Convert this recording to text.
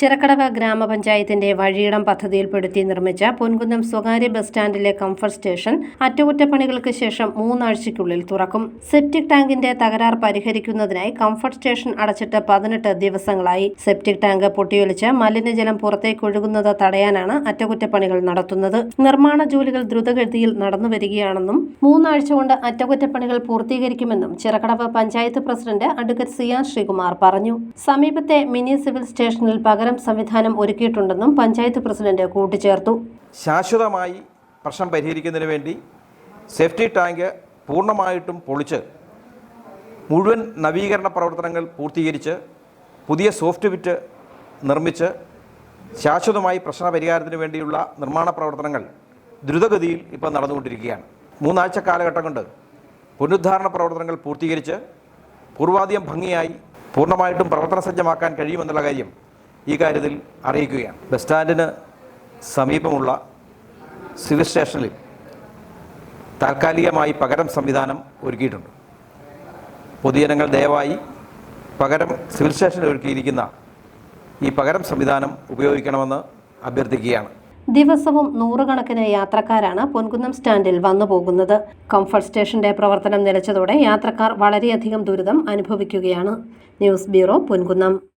ചിറക്കടവ് ഗ്രാമപഞ്ചായത്തിന്റെ വഴിയിടം പദ്ധതിയിൽപ്പെടുത്തി നിർമ്മിച്ച പൊൻകുന്നം സ്വകാര്യ ബസ് സ്റ്റാൻഡിലെ കംഫർട്ട് സ്റ്റേഷൻ അറ്റകുറ്റപ്പണികൾക്ക് ശേഷം മൂന്നാഴ്ചയ്ക്കുള്ളിൽ തുറക്കും. സെപ്റ്റിക് ടാങ്കിന്റെ തകരാർ പരിഹരിക്കുന്നതിനായി കംഫർട്ട് സ്റ്റേഷൻ അടച്ചിട്ട് പതിനെട്ട് ദിവസങ്ങളായി. സെപ്റ്റിക് ടാങ്ക് പൊട്ടിയൊലിച്ച് മലിനജലം പുറത്തേക്ക് ഒഴുകുന്നത് തടയാനാണ് അറ്റകുറ്റപ്പണികൾ നടത്തുന്നത്. നിർമ്മാണ ജോലികൾ ദ്രുതഗതിയിൽ നടന്നുവരികയാണെന്നും മൂന്നാഴ്ച കൊണ്ട് അറ്റകുറ്റപ്പണികൾ പൂർത്തീകരിക്കുമെന്നും Chirakkadavu panchayat president advocate C R Sreekumar പറഞ്ഞു. സമീപത്തെ മിനി സിവിൽ സ്റ്റേഷനിൽ പകരം സംവിധാനം ഒരുക്കിയിട്ടുണ്ടെന്നും പഞ്ചായത്ത് പ്രസിഡന്റ് കൂട്ടിച്ചേർത്തു. ശാശ്വതമായി പ്രശ്നം പരിഹരിക്കുന്നതിന് വേണ്ടി സേഫ്റ്റി ടാങ്ക് പൂർണമായിട്ടും പൊളിച്ച് മുഴുവൻ നവീകരണ പ്രവർത്തനങ്ങൾ പൂർത്തീകരിച്ച് പുതിയ സോഫ്റ്റ് വിറ്റ് നിർമ്മിച്ച് ശാശ്വതമായി പ്രശ്ന പരിഹാരത്തിന് വേണ്ടിയുള്ള നിർമ്മാണ പ്രവർത്തനങ്ങൾ ദ്രുതഗതിയിൽ ഇപ്പോൾ നടന്നുകൊണ്ടിരിക്കുകയാണ്. മൂന്നാഴ്ച കാലഘട്ടം കൊണ്ട് പുനരുദ്ധാരണ പ്രവർത്തനങ്ങൾ പൂർത്തീകരിച്ച് പൂർവാധികം ഭംഗിയായി പൂർണമായിട്ടും പ്രവർത്തന സജ്ജമാക്കാൻ കഴിയുമെന്നുള്ള കാര്യം ഈ കാര്യത്തിൽ അറിയിക്കുകയാണ്. ബസ് സ്റ്റാൻഡിന് സമീപമുള്ള സിവിൽ സ്റ്റേഷനിൽ താൽക്കാലികമായി പകരം സംവിധാനം ഒരുക്കിയിട്ടുണ്ട്. പൊതുജനങ്ങൾ ദയവായി പകരം സിവിൽ സ്റ്റേഷനിൽ ഒരുക്കിയിരിക്കുന്ന ഈ പകരം സംവിധാനം ഉപയോഗിക്കണമെന്ന് അഭ്യർത്ഥിക്കുകയാണ്. ദിവസവും നൂറുകണക്കിന് യാത്രക്കാരാണ് പൊൻകുന്നം സ്റ്റാൻഡിൽ വന്നു പോകുന്നത്. കംഫർട്ട് സ്റ്റേഷന്റെ പ്രവർത്തനം നിലച്ചതോടെ യാത്രക്കാർ വളരെയധികം ദുരിതം അനുഭവിക്കുകയാണ്. News bureau Ponkunnam.